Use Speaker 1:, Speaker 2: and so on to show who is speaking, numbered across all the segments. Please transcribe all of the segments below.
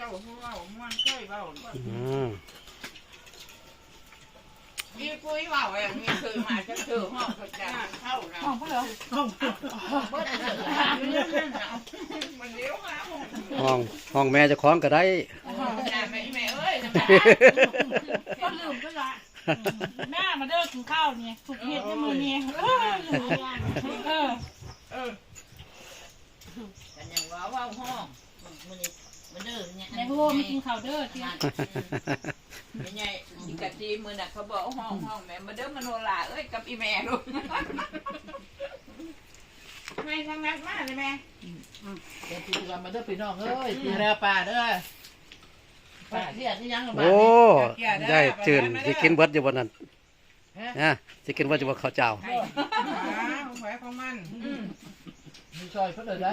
Speaker 1: จ้าเขาเว้าม่วนเคยเว้า
Speaker 2: อืม
Speaker 1: มีปุ้ยเว้าอย่างนี้คือมาจะคือห้องเขาจะเข้านะ
Speaker 3: ห้องเพื่อน
Speaker 1: เบิ้ลเสือมันเลี้ยวมาห้อง
Speaker 2: ห้องห้องแม่เจะคล้าของก็ได้
Speaker 1: แม่แม่เอ้ย
Speaker 3: ก็ลืมก็ละแม่มาเด้อกินข้าวเนี่ยสุกเห็ดในมือเนี่ยเออเออ
Speaker 1: เออกันยังว่าว่าห้องมันนี่ มันเด้อเนี่ย
Speaker 3: ในโฮมกินข้าวเด้อเตี้ย
Speaker 1: ไม่ใช่อีกะจีมือน่ะเขาบอกห้องห้องแม่มาเด้อมโนลาเอ้ยกับอีแม่ลูกไม่ทางนั้นมาเลยแม่
Speaker 4: เดี๋ยวพี่กันมาเด้อพี่น้องเอ้ยพี่แล้วป่าเด้อป่าที่อันนี้ยัง
Speaker 2: โอ้ได้จืนสิกินเบิดอยู่บนนั้นนะสิกินเบิดอยู่บนข้าวเจ้า
Speaker 1: ไอ้แหวของมัน
Speaker 4: มี ซอยเพิ่นเลยได้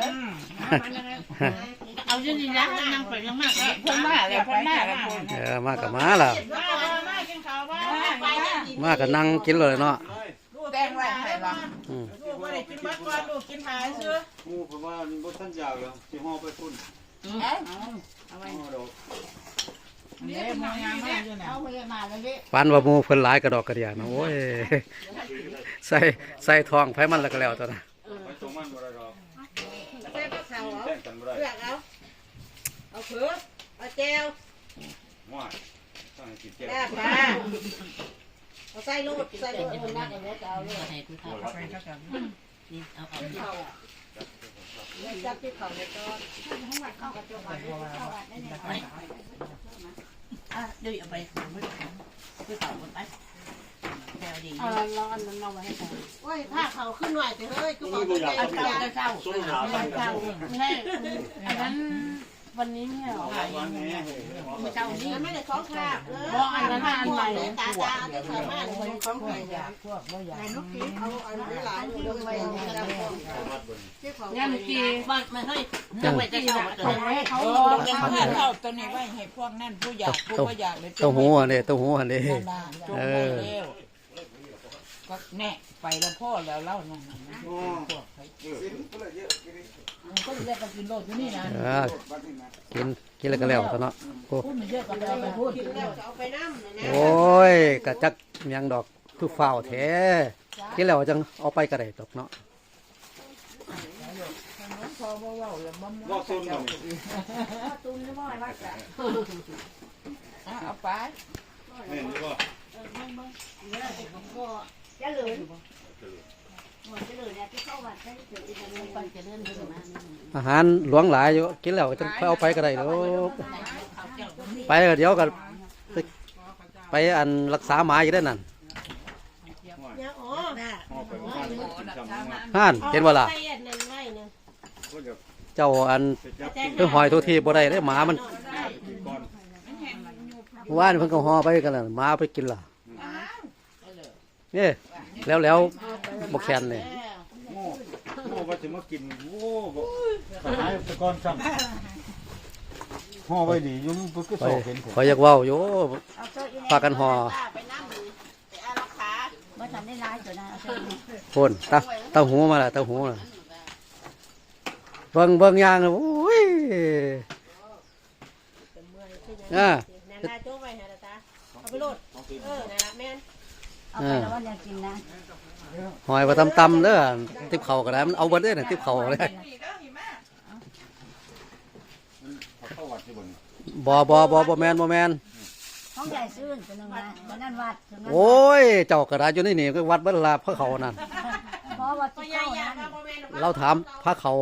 Speaker 3: เอาเรื่องนี้นะนั่งไปยังมาก
Speaker 1: เพิ่นมาแล้วเพิ่นมาแล้ว
Speaker 2: เออมากับมาล่ะ
Speaker 3: มามากินข้าว
Speaker 2: มากับนั่งกินเลยเนาะ
Speaker 1: แดงไว้ให้ละ
Speaker 2: อืม
Speaker 1: ลูกว่าได้กินบัดก่อนลูกกินหายซื้อ
Speaker 5: หมูประมาณบ่ทันยาวแล้วสิห่อไปพุ่น
Speaker 1: เอาเดี๋ยวมันงามมากอยู่นะ
Speaker 3: เอาไปมาเลยดิ
Speaker 2: ปานว่าหมูเพิ่นหลายกระดอกกระเดียนะโอ้ยใส่ใส่ทองไผมันแล้วก็แล้วตัวนะ
Speaker 5: ไปตรงมันบ่ได้ดอก
Speaker 6: ใส่ผักเขาเอา
Speaker 5: แจ้งกันบ่ได้
Speaker 6: เลือกเอา เอาเผือกเอาแจว
Speaker 5: ว่าต้องให้กินแก้ว
Speaker 6: แล้ปลาเอาใส่ลูกใส่ลูกเอานักเอาเล็กเอาเลย
Speaker 4: ให้ผู้เฒ่า
Speaker 1: ไปก็กัน
Speaker 4: นี่เอาเอา
Speaker 6: จับที่เขาในต้น
Speaker 4: อะเดี๋ยวเอาไปผู้เฒ่าผู้เฒ่าคนไปแนวดี
Speaker 3: เอาเราอันนั้นเราไว้ให้กัน
Speaker 6: โอ้ยถ้าเขาขึ้นหน่อยแต่เฮ้ยกูบอกจะ
Speaker 4: เอา
Speaker 6: แก้
Speaker 4: เจ้า
Speaker 6: ว
Speaker 4: เจ้าเจ้า
Speaker 3: ไม่ใช่อันนั้น วันนี้ไม่เหรอ
Speaker 5: วันนี้
Speaker 4: ผู้เจ้านี่
Speaker 6: ไม่ได้ของขาดเลย
Speaker 3: บอกอันนั้นอันใหม่
Speaker 6: ตาตาที่ใส่มาเลยของใครอยาก
Speaker 4: พวกบ่อยาก
Speaker 6: เอาอันนี้หลายอยู่ด้วยไว้จับที่เขา
Speaker 3: เนี่ยเมื่อกี้
Speaker 4: บ้านไม่ให้จังไว้จะเจ้า
Speaker 3: ส่งไว้ให้เขา
Speaker 1: โอ้ยังเพื่อนเข้าตัวนี้ไว้ให้พวกนั่นผู้อยากผู้บ่อยากเลย
Speaker 2: ต้าหู้อันนี้เต้าหู้อันนี้
Speaker 1: จงไปเร็ว ก็แน่ไปแล้วพ่อแล้วเล่านั่น
Speaker 5: อ๋อ
Speaker 4: ก็เรียกกันกินโลดอยู่นี่นะ
Speaker 2: เออกินกินแล้วก็แล้วตัวเนาะโอ้
Speaker 4: พูดมันเยอะกันเอาไปพูด
Speaker 6: กินแล้วจะเอาไปน้ำนะ
Speaker 2: โอ้ยกะจักหยังดอกคือฝ้าวแท้กินแล้วจังเอาไปก็ได้ตกเนาะ
Speaker 5: ว่าต้นบ่นี่
Speaker 1: เอาไป
Speaker 5: แม่นบ่
Speaker 6: จะเหลือ
Speaker 2: อา หารหลวงหลายอยู่กินแล้วก็จังค่อยเอาไปก็ได้ลูกไปก็เดี๋ยวก็ไปไปอันรักษาหมาอยู่ได้อนั่น
Speaker 6: เนี่ยโอ้น่ะ
Speaker 5: ห่อไปประมาณจำมา
Speaker 2: ห่านเห็นบ่ล่ะ
Speaker 6: ใส่อันนั้นไว้เนี่ย
Speaker 5: ก็จะ
Speaker 2: เจ้าอัน
Speaker 5: ไปจับกิน
Speaker 2: เพิ่นหอยทุกทีบ่ได้เด้อหมามัน
Speaker 5: ก่อน
Speaker 2: ว่านเพิ่นก็ห่อไปกันแล้วหมาเอาไปกินล่ะ นี่แล้วแล้วบ่แคนนี่
Speaker 5: โง่โง่ว่าสิมากินโอ้บ่ขายไปก่อนซ้ำห่อไว้ดีอยู่มันก็
Speaker 2: ไป
Speaker 5: สอกเห็นผม
Speaker 2: ขอยอยากเว้าอยู่พากันห่อ
Speaker 6: ไปน้ำเลยไปอารักขา
Speaker 3: ว่าทำได้ร้ายตัวนะเอาไป
Speaker 2: คนตาเต้าหูมาละเต้าหูน่ะเบิ่งเบิ่งอย่างน่ะโอ้ยอ่า
Speaker 6: นานาโจ้ไว้ฮะตาเอาไปโหลดเออนั่นละแม่น
Speaker 3: เอาไปแล้ววันยังกินนะ
Speaker 2: หอยว่าตำๆเด้อติบเข่าก็ได้มันเอาเบิดเด้อน่ะติบเข่าเลย
Speaker 5: เขาเข้าวัดที่บ่นี่
Speaker 2: บ่บ่บ่บ่แม่นบ่แม่น
Speaker 3: ห้องใหญ่ซื่นตัวนึงนะวันนั้นวัดตัวนั้น
Speaker 2: โอ้ยเจ้าก็ได้อยู่ในนี่ก็วัดเบิดลาพระเขานั่น
Speaker 3: เพราะว่าที่เข้านั้น
Speaker 2: เราถามพระเขา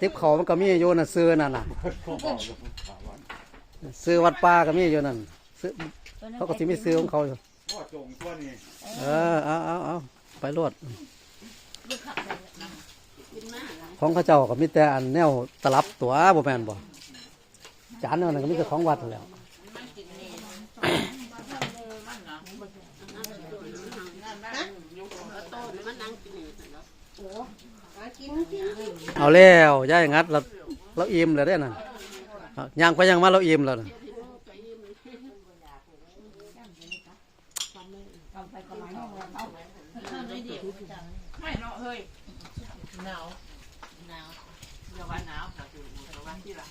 Speaker 2: ติบเขามันก็มีอยู่น่ะซื้อนั่นน่ะซื้อวัดป่าก็มีอยู่นั่นซื้อเขาก็สิมีซื้อของเขาอยู่
Speaker 5: ว่าจงตัวนี้
Speaker 2: เออเอาเอาเอาไปรวดของข้าเจ้าก็มีแต่อันแนวตลับตัวบ่แม่นบ่จานนั่นก็มีแต่ของวัดนั่นแหล้วเอาแล้วย่ายงัดเราเราอิ่มแล้วเด้อนั่นเอาย่างไปย่างมาเราอิ่มแล้วน่ะ
Speaker 1: ไม่เนาะเฮ้ย
Speaker 4: หนาวหนาวอย่าว่าหนาวค่ะคือว่าที่ละ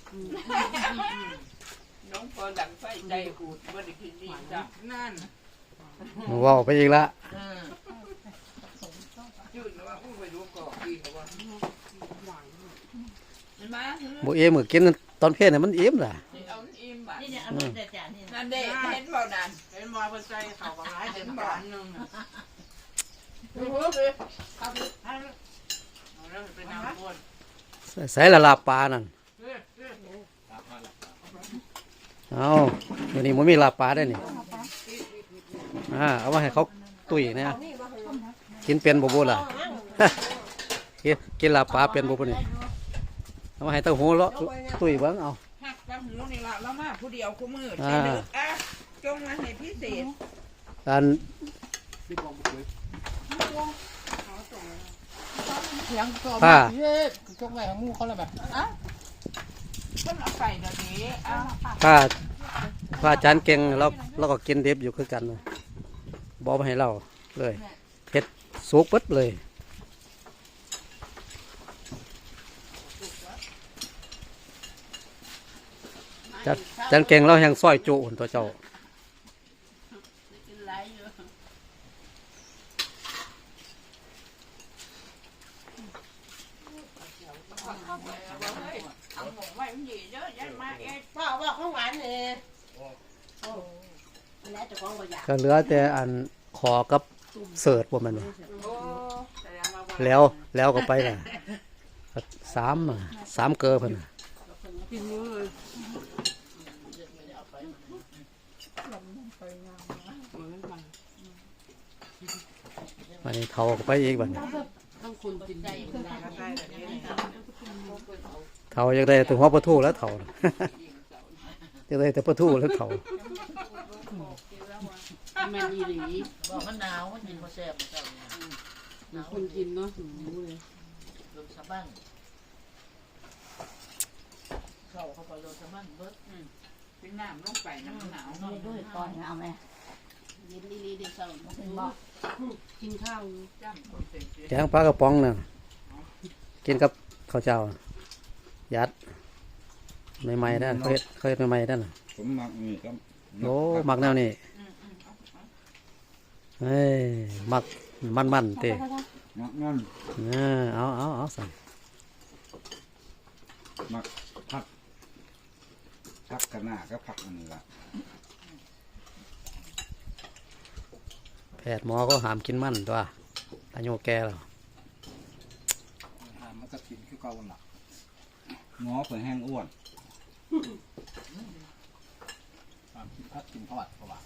Speaker 1: น้องพอหลังไฟใจหูดบ่ได้กินดีจ้ะนั่น
Speaker 2: เว้าไปอีกละ
Speaker 1: อืมจุดว่าอู้ไปดูกอกอีกว่ามันมาเถอะ
Speaker 2: บ่เอมื้อกินตอนเพลเนี่ยมันอิ่มล่ะ
Speaker 1: สิเอาอิ่มบ่ะ
Speaker 6: นี่เนี่ยเอามือแต่จา นนี่
Speaker 1: นั่นเด้เห็นบ่นั่น
Speaker 4: เห็นมอเพิ่นใจเขาก็หลายเต็มบาทนึงน่ะ
Speaker 1: ดูหัวเลย
Speaker 4: เอาแล้วไปนำคน
Speaker 2: ใส่ละลาบปลานั่น
Speaker 4: เฮ้ยเฮ้ย
Speaker 2: เอาอยู่นี่มันมีลาบปลาได้นี่อ่าเอามาให้เขาตุ๋ยเนี่ยกินเป็นบ่บุล่ะ กินกินลาบปลาเป็นบ่บุนี่เอามาให้เต้าหู้เลาะตุ๋ยเบิ่งเอา
Speaker 1: หักตาหูนี่ล่ะแล้วมาผู้เดียวคู่มือ
Speaker 2: อ่า
Speaker 1: ใช่เด้ออะจงมาให้พิเศษ
Speaker 2: การ
Speaker 4: เสียงก็
Speaker 2: ผ้า
Speaker 4: เย้จกไว้ของงูเขาแล้วแบบ
Speaker 1: เพิ่นเอาไปเดี๋ยวนี้อะ
Speaker 2: ผ้าผ้าจานเก่งเราเราก็กินดิบอยู่คือกันนะบอกมาให้เราเลยเผ็ดสุกปึ๊ดเลย จานจานเก่งเราแห่งซอยจุหุ่นตัวเจ้า
Speaker 6: กินหลายอยู่
Speaker 1: เอาหมกไว้มันดีเด้อยันมาเอ็ด
Speaker 6: พ่อบอกของหวานเลยโอ้แล้วจะของบ่อยาก
Speaker 2: ก็เหลือแต่อันขอกับเสิร์ตบ่แมันบ่
Speaker 1: โอ้แสดงว่าบ่
Speaker 2: แล้วแล้วก็ไปล่ะก็สามอะสามเกลือเพิ่นน่ะ วันนี้เขาก็ไปอีกบัดนี้
Speaker 6: ต้องคุณกินใจคุณได้
Speaker 2: เขาอยากได้แต่หัวปลาทูแล้วเขาน่ะอยากได้แต่ปลาทูแล้วเขา
Speaker 6: แม่ดีหลี
Speaker 4: บอกมันหนาวมันกินบ่แซ่บเจ้าเนี่ยหนาว
Speaker 6: คุณกินเนาะรู้เลย
Speaker 4: โดนสะบั้นเข้าเข้าไปโดนสะบั้นเบิด
Speaker 1: เป็นน้ำลงไปน้ำหนาว
Speaker 6: ไม่ด้วยก่อนเอาไหม เย็นดีๆดีเศร้าบอกกินข้าว
Speaker 1: จ้ำคนเต็มที่
Speaker 2: แกงปลากระป๋องน่ะกินกับข้าวเจ้า ยัดใหม่ๆนั่นเคยเคยใหม่ๆนั่นน่ะ
Speaker 5: ผมมักนี่ครับ
Speaker 2: โอ้มักแนวนี้เฮ้ยมักมันๆเต้
Speaker 5: มักนั่น
Speaker 2: เออเอาเอาเอาสั่ง
Speaker 5: มักผักผักกะหน้าก็ผักอันนี้ละ
Speaker 2: แพทย์หมอก็ห้ามกินมันตัวอายุแก่แล้ว
Speaker 5: หามันก็กินคือเก่าล่ะหมอเพิ่นแห้งอ้วนหาม
Speaker 7: กินพัดกินทอดเพราะว่า